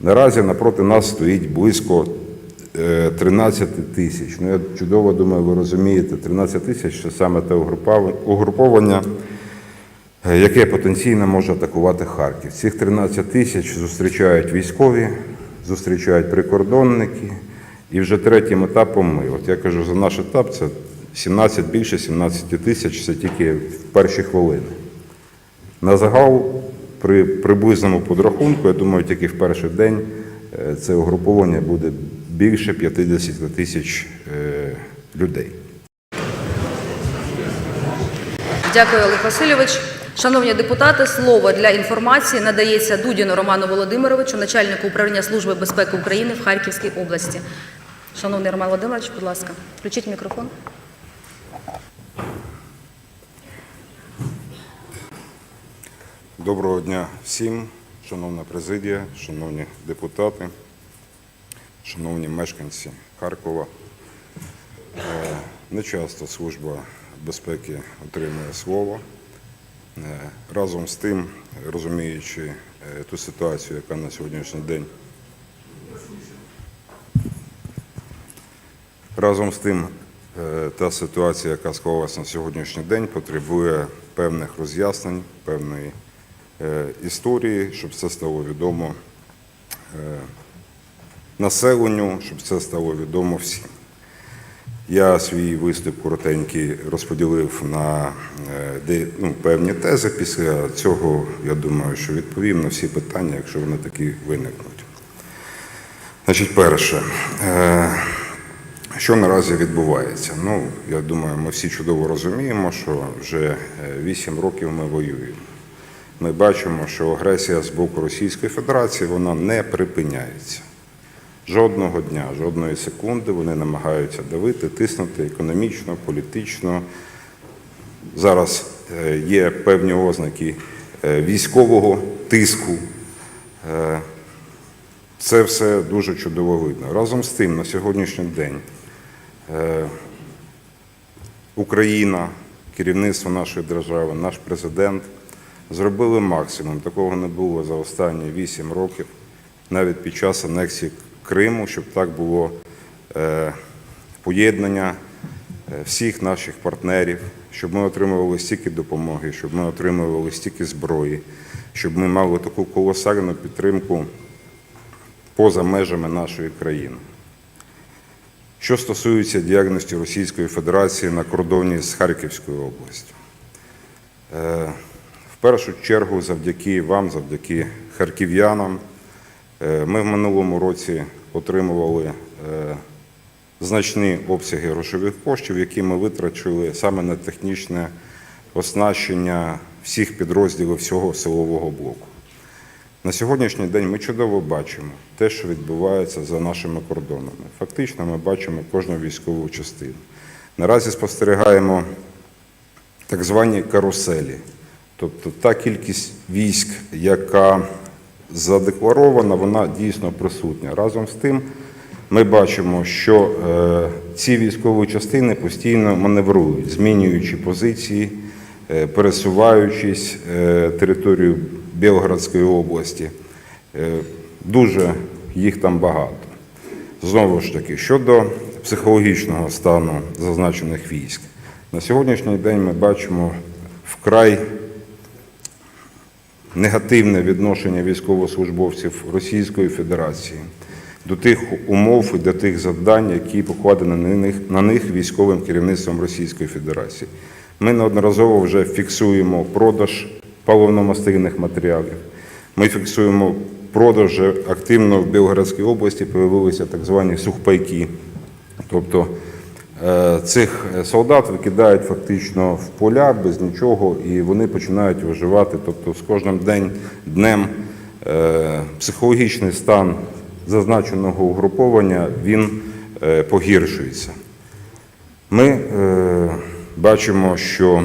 Наразі напроти нас стоїть близько е, 13 тисяч. Ну, я чудово думаю, ви розумієте, 13 тисяч це саме те угруповання, е, яке потенційно може атакувати Харків. Цих 13 тисяч зустрічають військові, зустрічають прикордонники. І вже третім етапом ми. От я кажу, за наш етап це 17, більше 17 тисяч, це тільки в перші хвилини. На загал при приблизному подрахунку, я думаю, тільки в перший день е, це угруповання буде більше 50 тисяч е, людей. Дякую, Олег Васильович. Шановні депутати, слово для інформації надається Дудіну Роману Володимировичу, начальнику управління Служби безпеки України в Харківській області. Шановний Роман Володимирович, будь ласка, включіть мікрофон. Доброго дня всім, шановна президія, шановні депутати, шановні мешканці Харкова. Е, Не часто служба безпеки отримує слово. Е, Разом з тим, розуміючи е, ту ситуацію, яка на сьогоднішній день Разом з тим, та ситуація, яка склалася на сьогоднішній день, потребує певних роз'яснень, певної історії, щоб це стало відомо е, населенню, щоб це стало відомо всім. Я свій виступ коротенький розподілив на е, ну, певні тези. Після цього я думаю, що відповім на всі питання, якщо вони такі виникнуть. Значить, перше, е, що наразі відбувається? Ну, я думаю, ми всі чудово розуміємо, що вже 8 років ми воюємо. Ми бачимо, що агресія з боку Російської Федерації вона не припиняється. Жодного дня, жодної секунди вони намагаються давити, тиснути економічно, політично. Зараз е, є певні ознаки е, військового тиску. Е, Це все дуже чудово видно. Разом з тим, на сьогоднішній день Україна, керівництво нашої держави, наш президент зробили максимум. Такого не було за останні 8 років, навіть під час анексії Криму, щоб так було е, поєднання е, всіх наших партнерів, щоб ми отримували стільки допомоги, щоб ми отримували стільки зброї, щоб ми мали таку колосальну підтримку поза межами нашої країни. Що стосується діяльності Російської Федерації на кордоні з Харківською областю, Е, в першу чергу завдяки вам, завдяки харків'янам, е, ми в минулому році отримували е, значні обсяги грошових коштів, які ми витрачили саме на технічне оснащення всіх підрозділів всього силового блоку. На сьогоднішній день ми чудово бачимо те, що відбувається за нашими кордонами. Фактично, ми бачимо кожну військову частину. Наразі спостерігаємо так звані каруселі, тобто та кількість військ, яка задекларована, вона дійсно присутня. Разом з тим, ми бачимо, що е, ці військові частини постійно маневрують, змінюючи позиції, е, пересуваючись е, територію Білгородської області. Дуже їх там багато. Знову ж таки, щодо психологічного стану зазначених військ, на сьогоднішній день ми бачимо вкрай негативне відношення військовослужбовців Російської Федерації до тих умов і до тих завдань, які покладені на них, на них військовим керівництвом Російської Федерації. Ми неодноразово вже фіксуємо продаж паливно-мастильних матеріалів. Ми фіксуємо продаж активно в Білгородській області, появилися так звані сухпайки. Тобто цих солдат викидають фактично в поля без нічого, і вони починають виживати. Тобто з кожним день, днем е, психологічний стан зазначеного угруповання він е, погіршується. Ми е, бачимо, що е,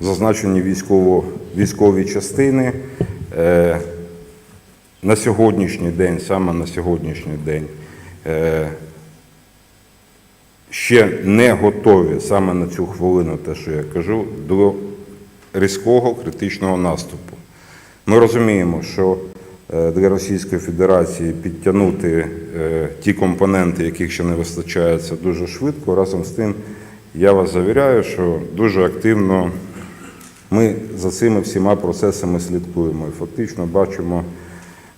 зазначені військово, військові частини е, на сьогоднішній день, саме на сьогоднішній день, е, ще не готові саме на цю хвилину, те, що я кажу, до різкого критичного наступу. Ми розуміємо, що е, для Російської Федерації підтягнути е, ті компоненти, яких ще не вистачає, це дуже швидко. Разом з тим, я вас завіряю, що дуже активно ми за цими всіма процесами слідкуємо і фактично бачимо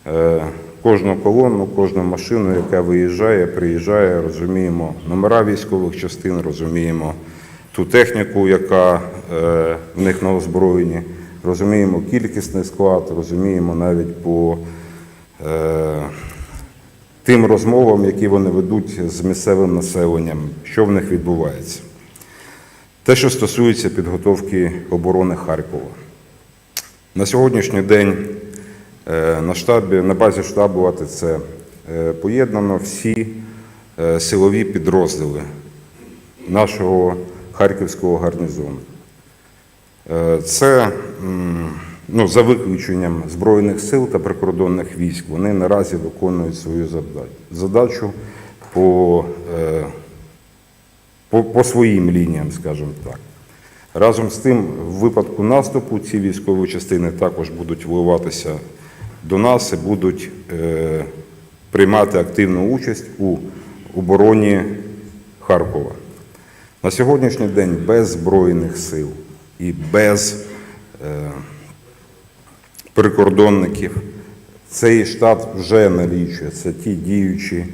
е, кожну колонну, кожну машину, яка виїжджає, приїжджає, розуміємо номера військових частин, розуміємо ту техніку, яка е, в них на озброєнні, розуміємо кількісний склад, розуміємо навіть по е, тим розмовам, які вони ведуть з місцевим населенням, що в них відбувається. Те, що стосується підготовки оборони Харкова. На сьогоднішній день на штабі, на базі штабу АТЦ е, поєднано всі е, силові підрозділи нашого харківського гарнізону. Е, Це ну, за виключенням Збройних сил та прикордонних військ. Вони наразі виконують свою задачу по, е, по, по своїм лініям, скажімо так. Разом з тим, в випадку наступу ці військові частини також будуть вливатися до нас будуть е, приймати активну участь у обороні Харкова. На сьогоднішній день без Збройних сил і без е, прикордонників цей штат вже налічує. Це ті діючі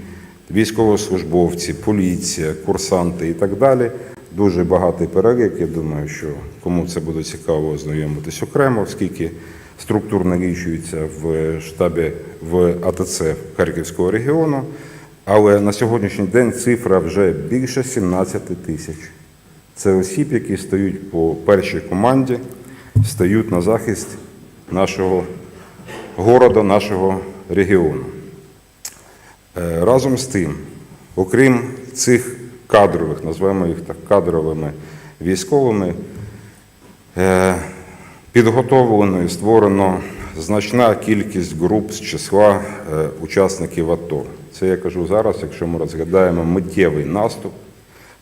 військовослужбовці, поліція, курсанти і так далі. Дуже багатий перелік. Я думаю, що кому це буде цікаво ознайомитись окремо, оскільки структур налічується в штабі в АТЦ Харківського регіону. Але на сьогоднішній день цифра вже більше 17 тисяч. Це осіб, які стають по першій команді, стають на захист нашого города, нашого регіону. Е, Разом з тим, окрім цих кадрових, називаємо їх так кадровими військовими, е, підготовлено і створено значна кількість груп з числа е, учасників АТО. Це я кажу зараз, якщо ми розглядаємо миттєвий наступ.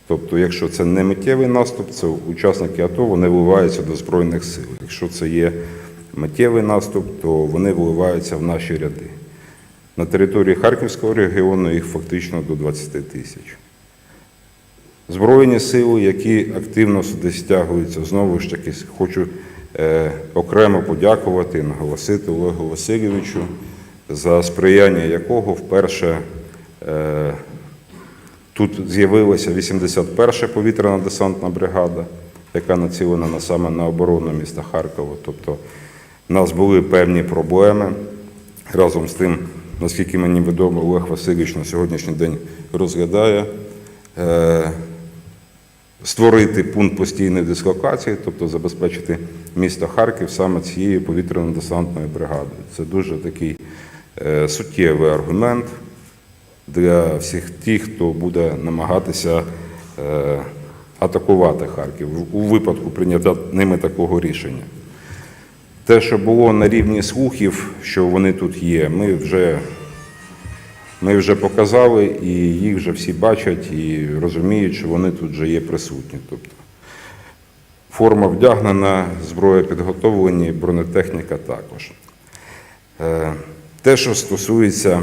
Тобто, якщо це не миттєвий наступ, це учасники АТО вони вливаються до Збройних сил. Якщо це є миттєвий наступ, то вони вливаються в наші ряди. На території Харківського регіону їх фактично до 20 тисяч. Збройні сили, які активно сюди стягуються, знову ж таки, хочу е, окремо подякувати наголосити Олегу Васильовичу, за сприяння якого вперше е, тут з'явилася 81-ша повітряна десантна бригада, яка націлена на, саме на оборону міста Харкова. Тобто у нас були певні проблеми. Разом з тим, наскільки мені відомо, Олег Васильович на сьогоднішній день розглядає е, створити пункт постійної дислокації, тобто забезпечити місто Харків саме цією повітряно-десантною бригадою. Це дуже такий е, суттєвий аргумент для всіх тих, хто буде намагатися е, атакувати Харків у випадку прийняття ними такого рішення. Те, що було на рівні слухів, що вони тут є, ми вже, ми вже показали, і їх вже всі бачать і розуміють, що вони тут вже є присутні. Тобто форма вдягнена, зброя підготовлені, бронетехніка також. Е, Те, що стосується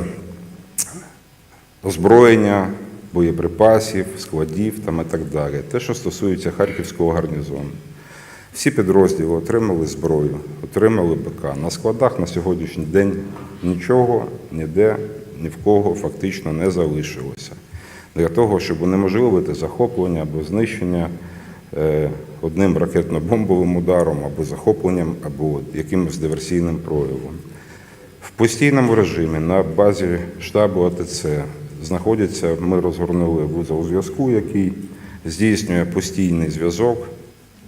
озброєння, боєприпасів, складів там і так далі. Те, що стосується Харківського гарнізону. Всі підрозділи отримали зброю, отримали БК. На складах на сьогоднішній день нічого ніде ні в кого фактично не залишилося. Для того, щоб унеможливити захоплення або знищення е, одним ракетно-бомбовим ударом, або захопленням, або якимось диверсійним проявом. В постійному режимі на базі штабу АТЦ знаходяться, ми розгорнули вузол зв'язку, який здійснює постійний зв'язок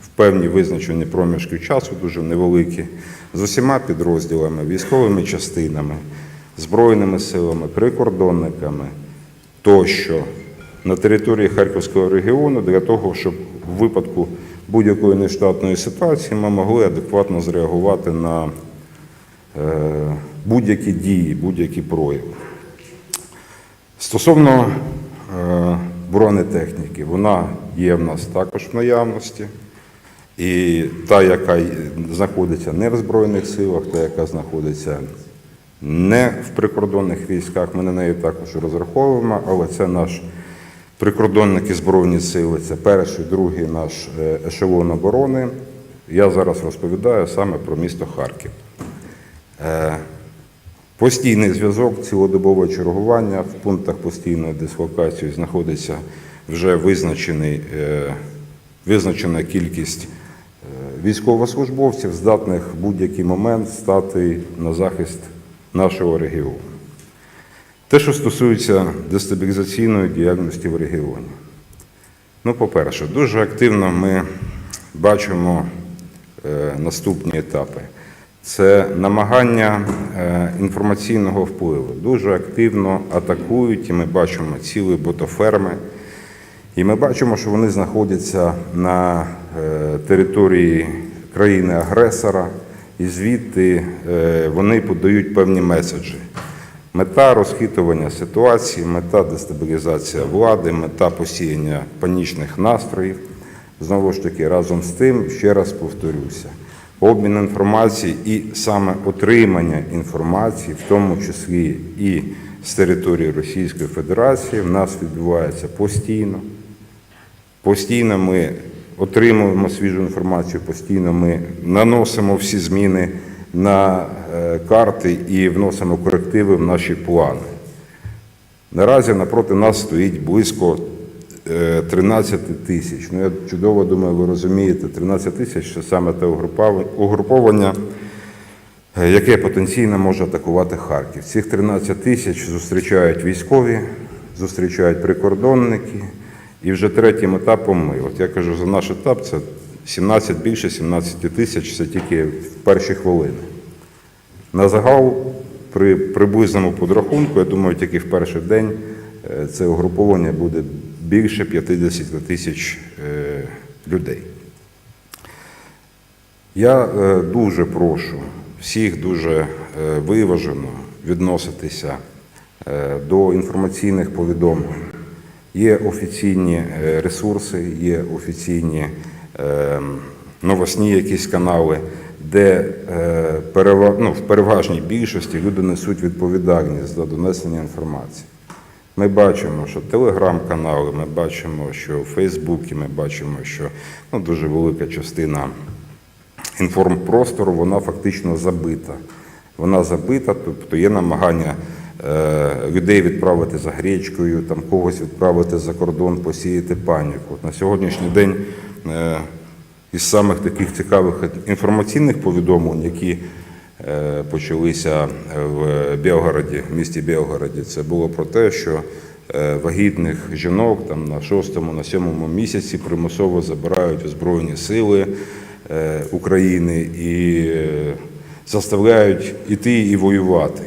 в певні визначені проміжки часу, дуже невеликі, з усіма підрозділами, військовими частинами, збройними силами, прикордонниками тощо на території Харківського регіону для того, щоб в випадку будь-якої нештатної ситуації ми могли адекватно зреагувати на е, будь-які дії, будь-які прояви. Стосовно е, бронетехніки, вона є в нас також в наявності. І та, яка знаходиться не в Збройних силах, та, яка знаходиться не в прикордонних військах. Ми на неї також розраховуємо, але це наш прикордонники Збройні сили, це перший, другий наш е, ешелон оборони. Я зараз розповідаю саме про місто Харків. Е, Постійний зв'язок, цілодобове чергування в пунктах постійної дислокації знаходиться вже визначений, е, визначена кількість військовослужбовців, здатних в будь-який момент стати на захист нашого регіону. Те, що стосується дестабілізаційної діяльності в регіоні. Ну, по-перше, дуже активно ми бачимо е, наступні етапи. Це намагання е, інформаційного впливу. Дуже активно атакують, і ми бачимо цілі ботоферми. І ми бачимо, що вони знаходяться на е, території країни-агресора, і звідти е, вони подають певні меседжі. Мета розхитування ситуації, мета дестабілізація влади, мета посіяння панічних настроїв. Знову ж таки, разом з тим, ще раз повторюся, обмін інформації і саме отримання інформації, в тому числі і з території Російської Федерації, в нас відбувається постійно. Постійно ми отримуємо свіжу інформацію, постійно ми наносимо всі зміни на е, карти і вносимо корективи в наші плани. Наразі напроти нас стоїть близько е, 13 тисяч. Ну, я чудово думаю, ви розумієте, 13 тисяч це саме те угруповання, е, яке потенційно може атакувати Харків. Цих 13 тисяч зустрічають військові, зустрічають прикордонники. І вже третім етапом ми. От я кажу, за наш етап це 17, більше 17 тисяч, це тільки в перші хвилини. На загал при приблизному подрахунку, я думаю, тільки в перший день е, це угруповання буде більше 50 тисяч е, людей. Я е, дуже прошу всіх дуже виважено відноситися до інформаційних повідомлень. Є офіційні е, ресурси, є офіційні е, новосні якісь канали, де е, ну, в переважній більшості люди несуть відповідальність за донесення інформації. Ми бачимо, що телеграм-канали, ми бачимо, що в Фейсбуці, ми бачимо, що ну, дуже велика частина інформпростору, вона фактично забита. Вона забита, тобто є намагання людей відправити за гречкою, там когось відправити за кордон, посіяти паніку. На сьогоднішній день е, із самих таких цікавих інформаційних повідомлень, які е, почалися в Білгороді, в місті Білгороді, це було про те, що е, вагітних жінок там на шостому, на сьомому місяці примусово забирають у Збройні сили е, України і е, заставляють іти і воювати.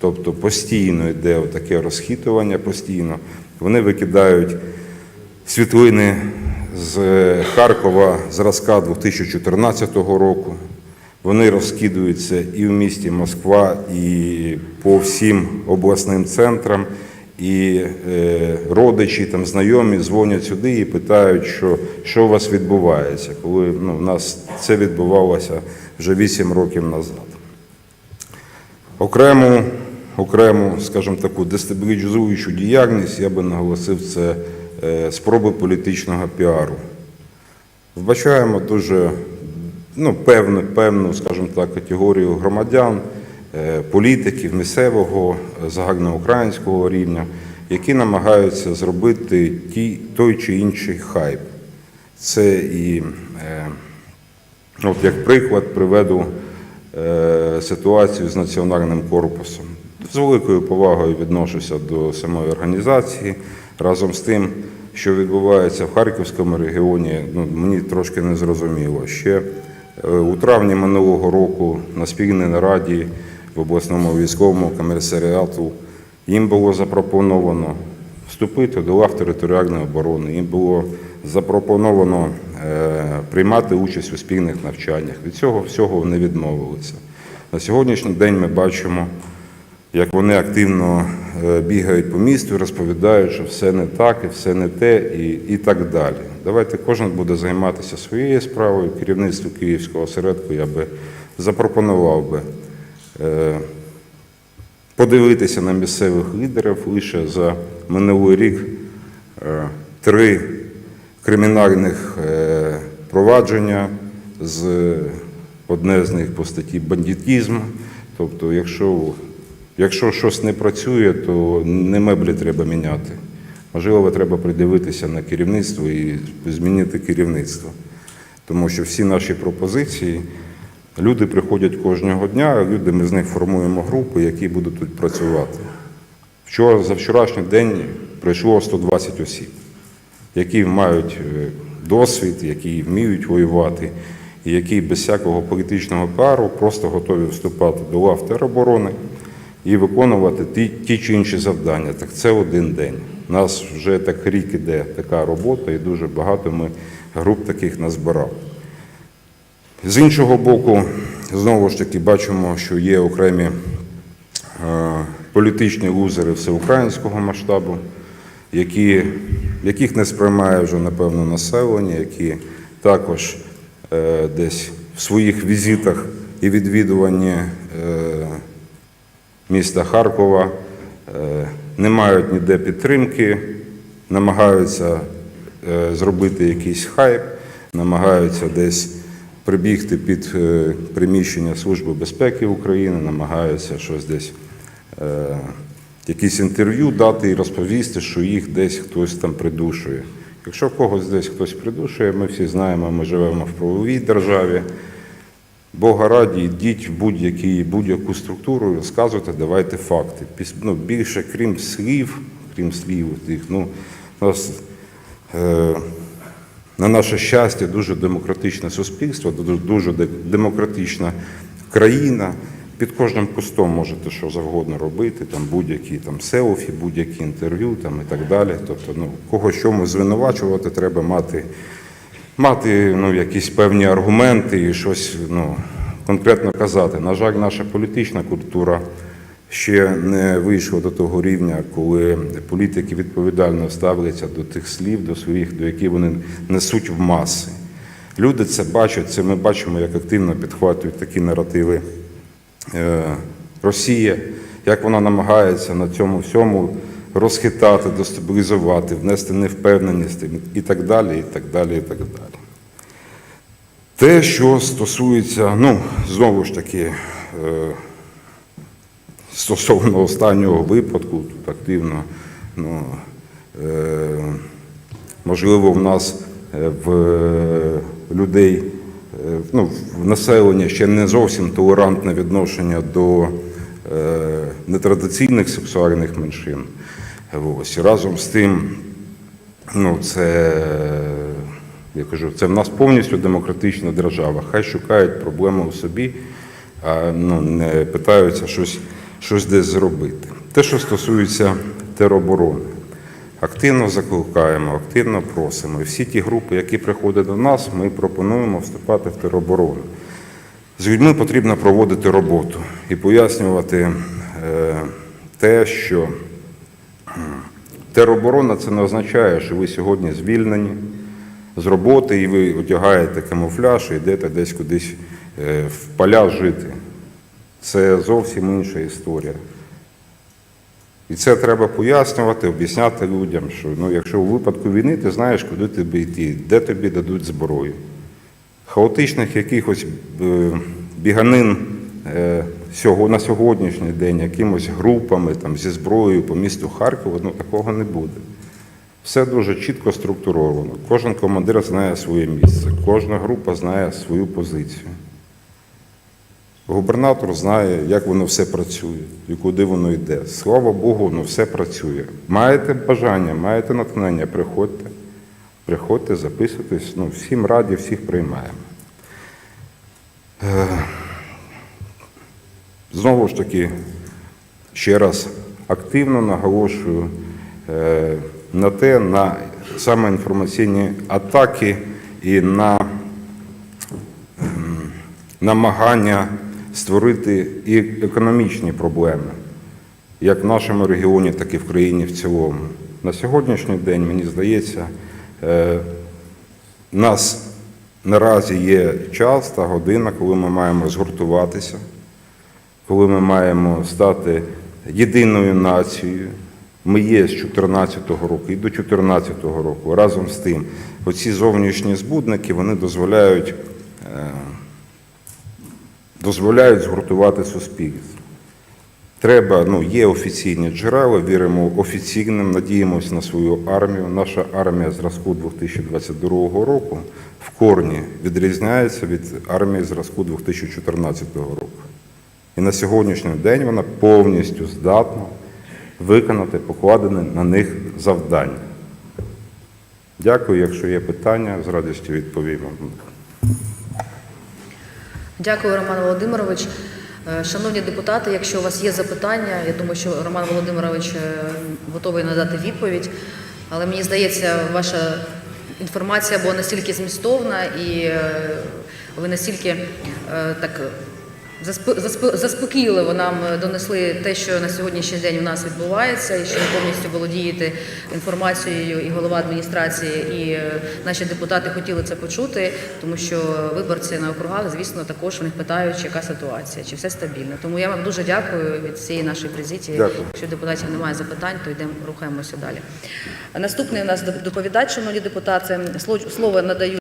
Тобто постійно йде таке розхитування, постійно. Вони викидають світлини з Харкова зразка 2014 року. Вони розкидуються і в місті Москва, і по всім обласним центрам. І е, родичі, там, знайомі дзвонять сюди і питають, що, що у вас відбувається, коли ну, у нас це відбувалося вже 8 років назад. Окрему, окрему, скажімо таку, дестабілізуючу діяльність я би наголосив це е, спроби політичного піару. Вбачаємо дуже ну, певну, певну, скажімо так, категорію громадян, е, політиків місцевого, е, загальноукраїнського рівня, які намагаються зробити ті, той чи інший хайп. Це і, от як приклад, приведу ситуацію з національним корпусом. З великою повагою відношуся до самої організації. Разом з тим, що відбувається в Харківському регіоні, ну, мені трошки не зрозуміло. Ще е, у травні минулого року на спільній нараді в обласному військовому комісаріату їм було запропоновано вступити до лав територіальної оборони. Їм було запропоновано е, приймати участь у спільних навчаннях. Від цього всього вони відмовилися. На сьогоднішній день ми бачимо, як вони активно е, бігають по місту розповідають, що все не так, і все не те, і, і так далі. Давайте кожен буде займатися своєю справою. Керівництву Київського осередку я би запропонував би е, подивитися на місцевих лідерів лише за минулий рік е, три кримінальних провадження з одне з них по статті бандитізм. Тобто, якщо, якщо щось не працює, то не меблі треба міняти. Можливо, треба придивитися на керівництво і змінити керівництво. Тому що всі наші пропозиції, люди приходять кожного дня, люди, ми з них формуємо групи, які будуть тут працювати. Вчора, за вчорашній день прийшло 120 осіб, які мають е, досвід, які вміють воювати, і які без всякого політичного пару просто готові вступати до лав тероборони і виконувати ті, ті чи інші завдання. Так це один день. У нас вже так рік іде така робота, і дуже багато ми груп таких назбирали. З іншого боку, знову ж таки, бачимо, що є окремі е, політичні лузери всеукраїнського масштабу, які, яких не сприймає вже, напевно, населення, які також е, десь в своїх візитах і відвідуванні е, міста Харкова е, не мають ніде підтримки, намагаються е, зробити якийсь хайп, намагаються десь прибігти під е, приміщення Служби безпеки України, намагаються щось десь, якісь інтерв'ю дати і розповісти, що їх десь хтось там придушує. Якщо когось десь хтось придушує, ми всі знаємо, ми живемо в правовій державі. Бога раді, йдіть в будь-яку структуру, розказуйте, давайте факти. Ну, більше, крім слів, крім слів, тих, ну, нас, е, на наше щастя, дуже демократичне суспільство, дуже, дуже демократична країна. Під кожним кустом можете що завгодно робити, там будь-які там селфі, будь-які інтерв'ю там, і так далі. Тобто, ну, кого чому звинувачувати, треба мати мати ну, якісь певні аргументи і щось ну, конкретно казати. На жаль, наша політична культура ще не вийшла до того рівня, коли політики відповідально ставляться до тих слів, до своїх, до яких вони несуть в маси. Люди це бачать, це ми бачимо, як активно підхватують такі наративи е, Росія, як вона намагається на цьому всьому розхитати, дестабілізувати, внести невпевненість і так далі, і так далі, і так далі. Те, що стосується, ну, знову ж таки, е, стосовно останнього випадку, тут активно, ну, е, можливо, в нас е, в людей, ну, в населення ще не зовсім толерантне відношення до нетрадиційних сексуальних меншин. Ось. Разом з тим, ну, це, я кажу, це в нас повністю демократична держава. Хай шукають проблеми у собі, а ну, не питаються щось, щось десь зробити. Те, що стосується тероборони, активно закликаємо, активно просимо. І всі ті групи, які приходять до нас, ми пропонуємо вступати в тероборону. З людьми потрібно проводити роботу і пояснювати е, те, що Тероборона це не означає, що ви сьогодні звільнені з роботи і ви одягаєте камуфляж і йдете десь кудись е, в поля жити. Це зовсім інша історія. І це треба пояснювати, об'ясняти людям, що ну, якщо у випадку війни ти знаєш, куди тобі йти, де тобі дадуть зброю. Хаотичних якихось е, біганин е, на сьогоднішній день якимось групами там, зі зброєю по місту Харкова, ну такого не буде. Все дуже чітко структуровано. Кожен командир знає своє місце, кожна група знає свою позицію. Губернатор знає, як воно все працює і куди воно йде. Слава Богу, воно все працює. Маєте бажання, маєте натхнення, приходьте. Приходьте, записуйтесь. Ну, всім раді, всіх приймаємо. Е, Знову ж таки, ще раз активно наголошую е, на те, на саме інформаційні атаки і на намагання створити і економічні проблеми, як в нашому регіоні, так і в країні в цілому. На сьогоднішній день, мені здається, е, у нас наразі є час та година, коли ми маємо згуртуватися коли ми маємо стати єдиною нацією. Ми є з 2014 року і до 2014 року. Разом з тим, оці зовнішні збудники вони дозволяють, е, дозволяють згуртувати суспільство. Треба, ну, є офіційні джерела, віримо офіційним, надіємося на свою армію. Наша армія зразку 2022 року в корні відрізняється від армії зразку 2014 року. І на сьогоднішній день вона повністю здатна виконати покладене на них завдання. Дякую, якщо є питання, з радістю відповім вам. Дякую, Роман Володимирович. Е, Шановні депутати, якщо у вас є запитання, я думаю, що Роман Володимирович е, готовий надати відповідь. Але мені здається, ваша інформація була настільки змістовна і е, ви настільки так заспокійливо нам е, донесли те, що на сьогоднішній день у нас відбувається, і що ви повністю володієте інформацією, і голова адміністрації, і е, наші депутати хотіли це почути, тому що виборці на округах, звісно, також в них питають, яка ситуація, чи все стабільно. Тому я вам дуже дякую від всієї нашої президії. Дякую. Якщо депутатів немає запитань, то йдемо рухаємося далі. Наступний у нас доповідач, шановні депутати, слово надаю.